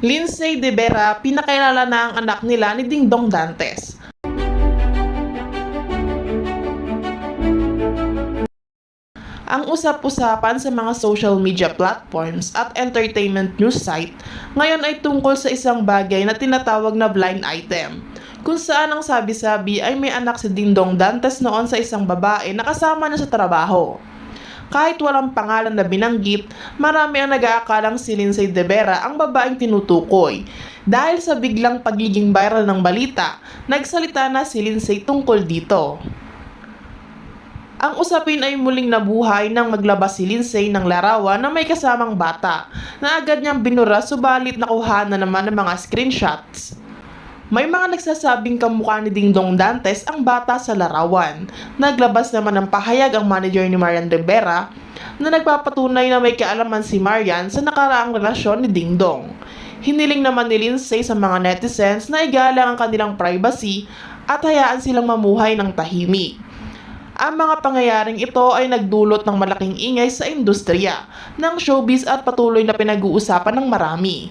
Lindsay De Vera, pinakilala na ang anak nila ni Dingdong Dantes. Ang usap-usapan sa mga social media platforms at entertainment news site ngayon ay tungkol sa isang bagay na tinatawag na blind item. Kung saan ang sabi-sabi ay may anak si Dingdong Dantes noon sa isang babae na kasama na sa trabaho. Kahit walang pangalan na binanggit, marami ang nag-aakalang si Lindsay De Vera ang babaeng tinutukoy. Dahil sa biglang pagiging viral ng balita, nagsalita na si Lindsay tungkol dito. Ang usapin ay muling nabuhay nang maglabas si Lindsay ng larawan na may kasamang bata na agad niyang binura subalit nakuha na naman ng mga screenshots. May mga nagsasabing kamukha ni Dingdong Dantes ang bata sa larawan. Naglabas naman ng pahayag ang manager ni Marian Rivera na nagpapatunay na may kaalaman si Marian sa nakaraang relasyon ni Dingdong. Hiniling naman ni Lindsay sa mga netizens na igalang ang kanilang privacy at hayaan silang mamuhay ng tahimik. Ang mga pangyayaring ito ay nagdulot ng malaking ingay sa industriya ng showbiz at patuloy na pinag-uusapan ng marami.